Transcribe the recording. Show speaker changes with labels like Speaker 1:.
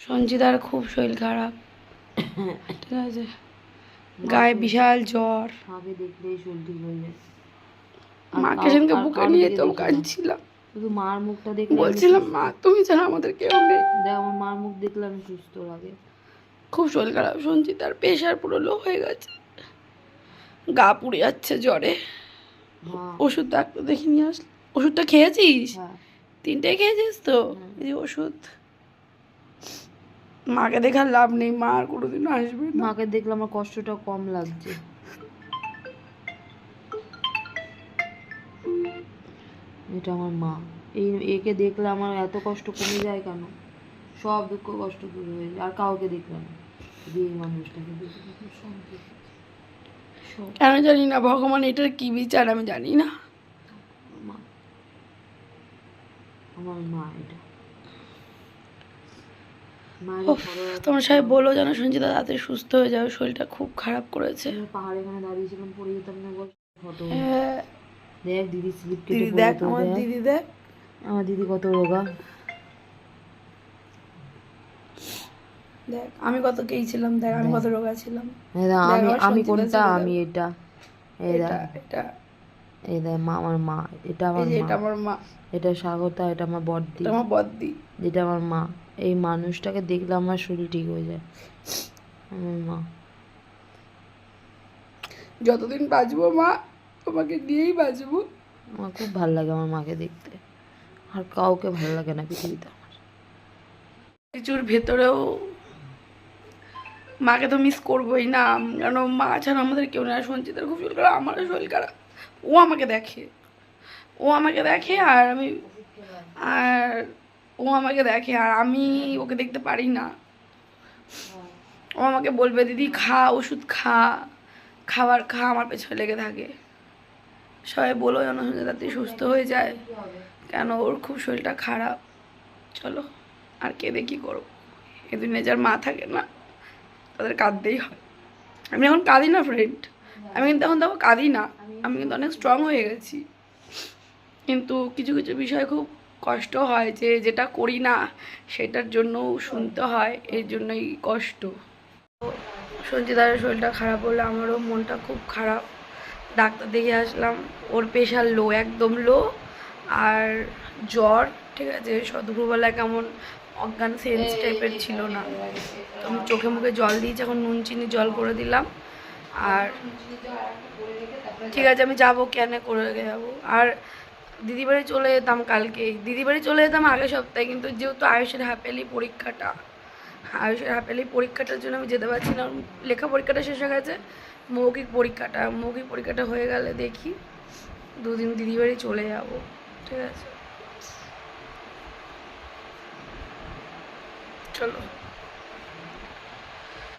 Speaker 1: সঞ্চিতার খুব শরীর খারাপ। ঠিক আছে? গায়ে বিশাল জ্বর।
Speaker 2: মাকে হয়ে যায়।
Speaker 1: সেদিনকে বুকে নিয়ে তো কাঁদছিলাম।
Speaker 2: শুধু মার মুখটা
Speaker 1: বলছিলাম মা তুমি ছাড়া আমাদের কেউ নেই।
Speaker 2: দেখ আমার মার মুখ দেখলে আমি সুস্থ লাগে।
Speaker 1: খুব শরীর খারাপ। প্রেশার পুরো লো হয়ে গেছে। গা পুড়ে যাচ্ছে জ্বরে।
Speaker 2: মা
Speaker 1: ওষুধ ডাক্তার দেখে নিয়ে আসলে। ওষুধটা খেয়েছিস?
Speaker 2: হ্যাঁ।
Speaker 1: তিনটে খেয়েছিস তো? এই ওষুধ। মাকে দেখার লাভ নেই মা আর কোনোদিন আসবে না।
Speaker 2: মাকে দেখলে আমার কষ্টটা কম লাগছে। এটা আমার মা। এই একে দেখলে আমার এত কষ্ট কমে যায় কেন? সব দুঃখ কষ্ট দূর হয়ে যায় আর কাউকে দেখলে না। শুধু এই মানুষটাকে
Speaker 1: কেন জানি না ভগবান এটার কি বিচার আমি জানি না।
Speaker 2: আমার মা এটা।
Speaker 1: তোমার সাহেব বলো যেন সঞ্চিতা তাড়াতাড়ি সুস্থ হয়ে যাবে শরীরটা খুব খারাপ করেছে।
Speaker 2: পাহাড়ে এখানে দাঁড়িয়েছিলাম পড়ে যেতাম না বল ফটো।
Speaker 1: হ্যাঁ,
Speaker 2: দেখ দিদি স্লিপ কেটে
Speaker 1: দিদি দেখ আমার দিদি দেখ।
Speaker 2: আমার দিদি কত রোগা।
Speaker 1: দেখ আমি কত কেইছিলাম দেখ আমি কত রোগা ছিলাম।
Speaker 2: দেখ, আমি আমি কোনটা আমি। এটা।
Speaker 1: এটা
Speaker 2: দেখ
Speaker 1: এটা
Speaker 2: মা আমার মা এটা আমার
Speaker 1: এটা আমার মা।
Speaker 2: এটা স্বাগতা এটা আমার বড়দি।
Speaker 1: আমার
Speaker 2: এটা আমার মা। এই মানুষটাকে দেখলে আমার শরীর ঠিক হয়ে যায়। আমার মা।
Speaker 1: যতদিন বাঁচবো মা তোমাকে নিয়েই বাঁচবো।
Speaker 2: আমার খুব ভালো লাগে আমার মাকে দেখতে। আর কাউকে ভালো লাগে না পৃথিবীতে আমার।
Speaker 1: কিছুর ভেতরেও মাকে তো মিস করবোই না। কেন মা ছাড়া আমাদের কেউ না সঞ্চিতার খুব শরীর খারাপ, আমারও শরীর খারাপ। ও আমাকে দেখে। ও আমাকে দেখে আর আমি, আর ও আমাকে দেখে। আর আমি ওকে দেখতে পারি না। ও আমাকে বলবে, দিদি, খা, ওষুধ খা। খাবার খা, আমার পেছনে লেগে থাকে। সবাই বলো যেন তাড়াতাড়ি সুস্থ হয়ে যায়। কেন ওর খুব শরীরটা খারাপ। চলো, আর কী করব? এ দুনিয়া যার মা থাকে না। তাদের কাঁদতেই হয়। আমি এখন কাঁদি না ফ্রেন্ড আমি কিন্তু এখন দেখো কাঁদি না। আমি কিন্তু অনেক স্ট্রং হয়ে গেছি। কিন্তু কিছু কিছু বিষয় খুব কষ্ট হয় যে যেটা করি না সেটার জন্য শুনতে হয় এর জন্যই কষ্ট। তো সঞ্চিতার শরীরটা খারাপ হলে আমারও মনটা খুব খারাপ। ডাক্তার দেখে আসলাম ওর প্রেশার লো একদম লো আর জ্বর, ঠিক আছে? দুপুরবেলা কেমন অজ্ঞান সেন্স টাইপের ছিল না। তো আমি চোখে মুখে জল দিয়েছি, এখন নুন, চিনি, জল করে দিলাম। আর ঠিক আছে, আমি যাব কেন, করে যাব। আর দিদি বাড়ি চলে যেতাম কালকে। দিদি বাড়ি চলে যেতাম আগের সপ্তাহে, কিন্তু যেহেতু আয়ুষের হ্যাপেলি পরীক্ষাটা, আয়ুষের হ্যাপেলি পরীক্ষাটার জন্য আমি যেতে পারছি না। লেখা পরীক্ষাটা শেষ হয়ে গেছে, মৌখিক পরীক্ষাটা। মৌখিক পরীক্ষাটা হয়ে গেলে দেখি, দুদিন দিদি বাড়ি চলে যাব। ঠিক আছে চলো